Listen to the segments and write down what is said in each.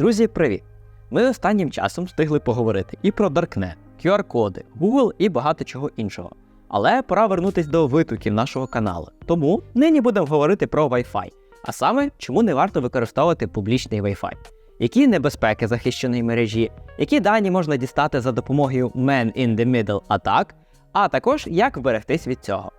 Друзі, привіт! Ми останнім часом встигли поговорити і про Darknet, QR-коди, Google і багато чого іншого. Але пора вернутись до витоків нашого каналу. Тому нині будемо говорити про Wi-Fi, а саме, чому не варто використовувати публічний Wi-Fi, які небезпеки захищеної мережі, які дані можна дістати за допомогою Man in the Middle атак, а також як вберегтись від цього.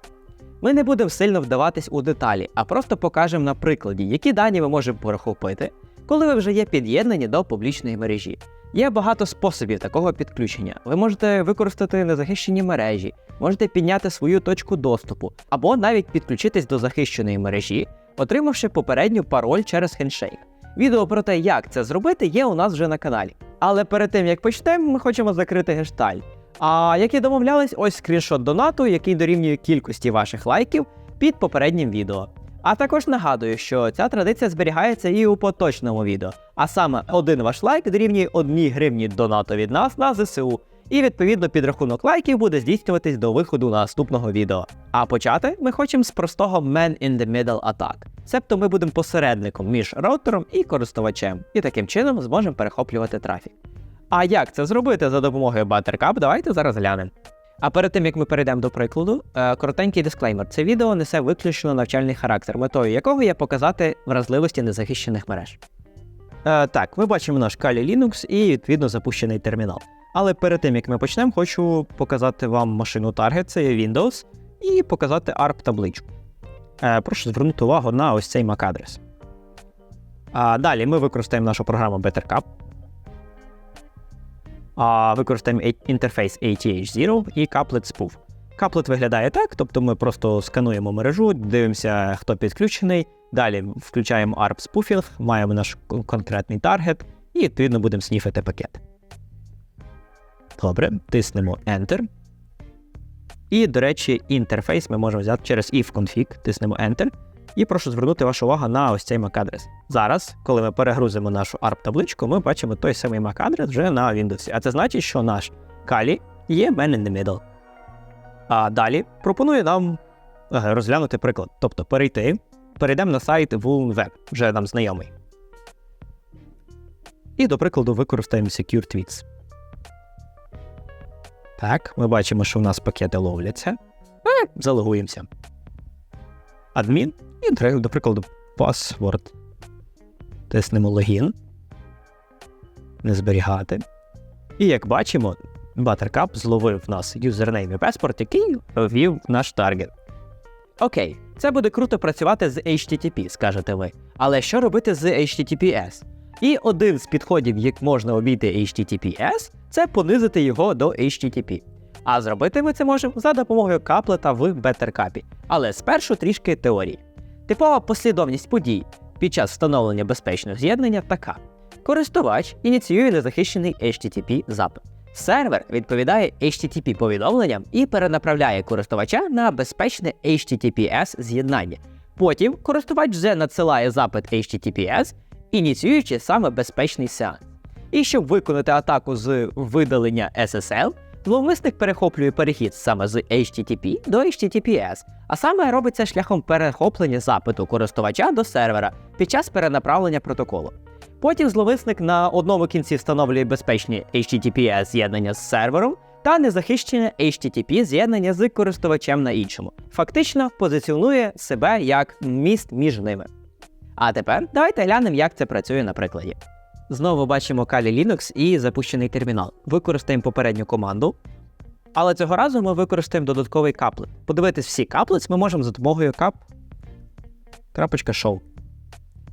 Ми не будемо сильно вдаватись у деталі, а просто покажемо на прикладі, які дані ми можемо перехопити, коли ви вже є під'єднані до публічної мережі. Є багато способів такого підключення. Ви можете використати незахищені мережі, можете підняти свою точку доступу, або навіть підключитись до захищеної мережі, отримавши попередню пароль через хендшейк. Відео про те, як це зробити, є у нас вже на каналі. Але перед тим як почнемо, ми хочемо закрити гештальт. А як і домовлялись, ось скріншот донату, який дорівнює кількості ваших лайків під попереднім відео. А також нагадую, що ця традиція зберігається і у поточному відео. А саме один ваш лайк дорівнює 1 гривні донату від нас на ЗСУ. І відповідно підрахунок лайків буде здійснюватись до виходу наступного відео. А почати ми хочемо з простого Man in the Middle атак. Себто ми будемо посередником між роутером і користувачем, і таким чином зможемо перехоплювати трафік. А як це зробити за допомогою Buttercup, давайте зараз глянемо. А перед тим як ми перейдемо до прикладу, е, коротенький дисклеймер. Це відео несе виключно навчальний характер, метою якого є показати вразливості незахищених мереж. Е, так, ми бачимо наш Kali Linux і відповідно запущений термінал. Але перед тим як ми почнемо, хочу показати вам машину Target, це Windows, і показати ARP табличку. Е, прошу звернути увагу на ось цей MAC-адрес. А далі ми використаємо нашу програму Bettercup. Використаємо інтерфейс ATH0 і Couplet Spoof. Couplet виглядає так, тобто ми просто скануємо мережу, дивимося, хто підключений. Далі включаємо ARP Spoofing, маємо наш конкретний таргет і відповідно будемо сніфити пакет. Добре, тиснемо Enter. І, до речі, інтерфейс ми можемо взяти через if-config, тиснемо Enter. І прошу звернути вашу увагу на ось цей MAC-адрес. Зараз, коли ми перегрузимо нашу ARP-табличку, ми бачимо той самий MAC-адрес вже на Windows. А це значить, що наш Kali є man in the middle. А далі пропоную нам е, розглянути приклад. Тобто перейти, перейдемо на сайт WoonWeb, вже нам знайомий. І до прикладу використаємо Secure Tweets. Так, ми бачимо, що у нас пакети ловляться. Е, залогуємося. Адмін і, до- прикладу, password. Тиснемо логін. Не зберігати. І як бачимо, Buttercup зловив нас юзернейм і паспорт, який ввів наш таргет. Окей, це буде круто працювати з HTTP, скажете ви. Але що робити з HTTPS? І один з підходів, як можна обійти HTTPS, це понизити його до HTTP. А зробити ми це можемо за допомогою каплета в Bettercup. Але спершу трішки теорії. Типова послідовність подій під час встановлення безпечного з'єднання така: користувач ініціює незахищений HTTP запит. Сервер відповідає HTTP повідомленням і перенаправляє користувача на безпечне HTTPS з'єднання. Потім користувач вже надсилає запит HTTPS, ініціюючи саме безпечний сеанс. І щоб виконати атаку з видалення SSL, зловмисник перехоплює перехід саме з HTTP до HTTPS, а саме робиться шляхом перехоплення запиту користувача до сервера під час перенаправлення протоколу. Потім зловисник на одному кінці встановлює безпечні HTTPS з'єднання з сервером та незахищене HTTP з'єднання з користувачем на іншому. Фактично позиціонує себе як міст між ними. А тепер давайте глянемо, як це працює на прикладі. Знову бачимо Kali Linux і запущений термінал. Використаємо попередню команду. Але цього разу ми використаємо додатковий каплет. Подивитись всі каплець ми можемо за допомогою kap. .show.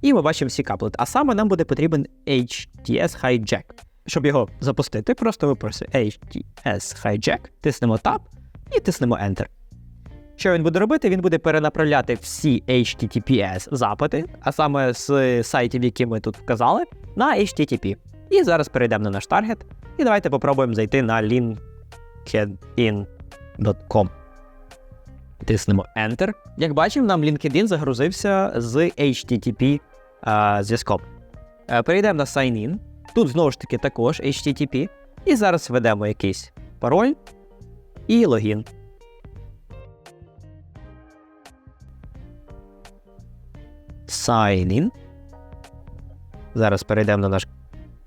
І ми бачимо всі каплет. А саме нам буде потрібен HTS Hijack. Щоб його запустити, просто випросимо HTS Hijack, тиснемо Tab і тиснемо Enter. Що він буде робити? Він буде перенаправляти всі HTTPS запити, а саме з сайтів, які ми тут вказали, на HTTP. І зараз перейдемо на наш таргет. І давайте попробуємо зайти на linkedin.com. Тиснемо Enter. Як бачимо, нам LinkedIn загрузився з HTTP зв'язком. Е, Перейдемо на Sign In. Тут знову ж таки також HTTP. І зараз введемо якийсь пароль і логін. Sign in. Зараз перейдемо на наш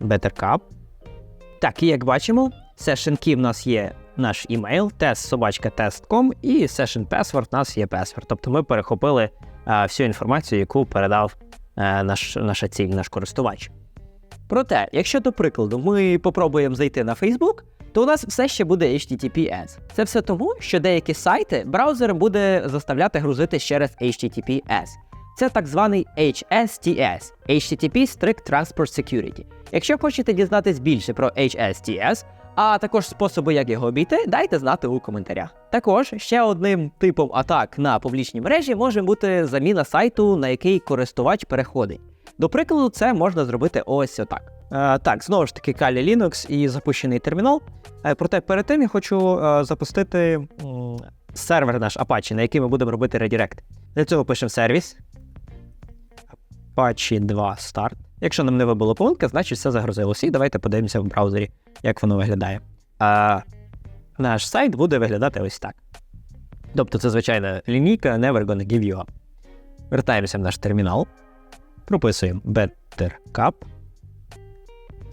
Bettercup. Так, і як бачимо, Session Key в нас є наш email, тест собачка і Session Password у нас є password. Тобто ми перехопили е, всю інформацію, яку передав е, наш, наша ціль, наш користувач. Проте, якщо до прикладу ми попробуємо зайти на Facebook, то у нас все ще буде HTTPS. Це все тому, що деякі сайти браузер буде заставляти грузити через HTTPS. Це так званий HSTS HTTP Strict Transport Security. Якщо хочете дізнатись більше про HSTS, а також способи, як його обійти, дайте знати у коментарях. Також ще одним типом атак на публічній мережі може бути заміна сайту, на який користувач переходить. До прикладу, це можна зробити ось отак. Е, так, знову ж таки, Kali Linux і запущений термінал. Е, проте перед тим я хочу е, запустити м, сервер наш Apache, на який ми будемо робити редирект. Для цього пишемо сервіс. Apache 2 Start. Якщо нам не вибило помилка, значить все загрузилося. І давайте подивимося в браузері, як воно виглядає. А, наш сайт буде виглядати ось так. Тобто це звичайна лінійка Never gonna give you up. Вертаємося в наш термінал. Прописуємо BetterCup.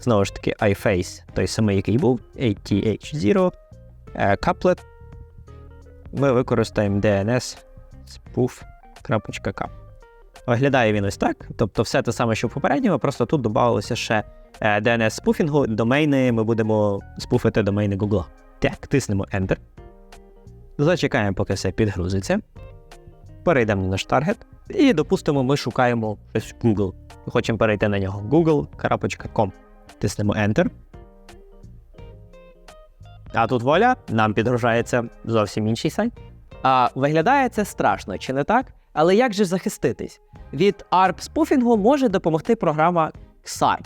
Знову ж таки, iFace, той самий, який був, ATH0, е, Couplet. Ми використаємо DNS spoof.cup. Виглядає він ось так. Тобто все те саме, що в попередньому, просто тут додавалося ще е, DNS спуфінгу, домейни, ми будемо спуфити домейни Google. Так, тиснемо Enter. Зачекаємо, поки все підгрузиться. Перейдемо на наш таргет. І, допустимо, ми шукаємо щось Google. Хочемо перейти на нього. google.com. Тиснемо Enter. А тут воля, нам підгружається зовсім інший сайт. А виглядає це страшно, чи не так? Але як же захиститись? Від ARP спуфінгу може допомогти програма XARP.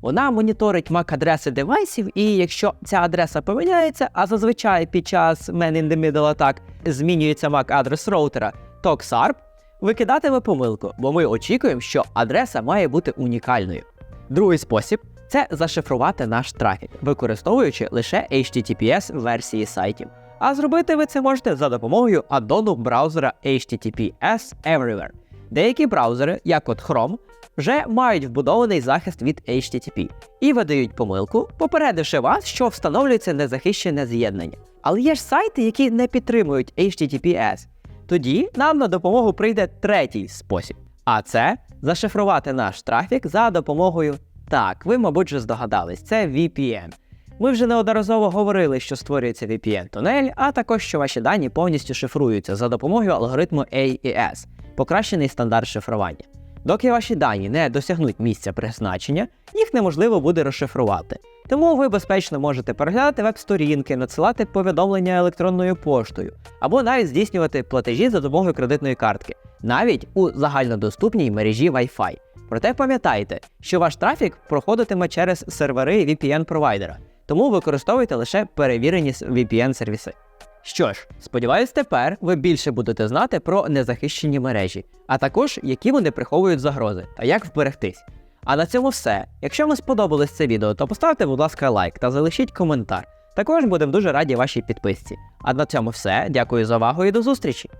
Вона моніторить MAC-адреси девайсів, і якщо ця адреса поміняється, а зазвичай під час Man in the Middle атак змінюється MAC-адрес роутера, то XARP викидатиме помилку, бо ми очікуємо, що адреса має бути унікальною. Другий спосіб це зашифрувати наш трафік, використовуючи лише HTTPS версії сайтів. А зробити ви це можете за допомогою аддону браузера HTTPS Everywhere. Деякі браузери, як от Chrome, вже мають вбудований захист від HTTP і видають помилку, попередивши вас, що встановлюється незахищене з'єднання. Але є ж сайти, які не підтримують HTTPS. Тоді нам на допомогу прийде третій спосіб. А це зашифрувати наш трафік за допомогою. Так, ви, мабуть, вже здогадались, це VPN. Ми вже неодноразово говорили, що створюється VPN-тунель, а також що ваші дані повністю шифруються за допомогою алгоритму AES, покращений стандарт шифрування. Доки ваші дані не досягнуть місця призначення, їх неможливо буде розшифрувати. Тому ви безпечно можете переглядати веб-сторінки, надсилати повідомлення електронною поштою, або навіть здійснювати платежі за допомогою кредитної картки, навіть у загальнодоступній мережі Wi-Fi. Проте пам'ятайте, що ваш трафік проходитиме через сервери VPN-провайдера, тому використовуйте лише перевірені VPN-сервіси. Що ж, сподіваюсь, тепер ви більше будете знати про незахищені мережі, а також які вони приховують загрози та як вберегтись. А на цьому все. Якщо вам сподобалось це відео, то поставте, будь ласка, лайк та залишіть коментар. Також будемо дуже раді вашій підписці. А на цьому все. Дякую за увагу і до зустрічі!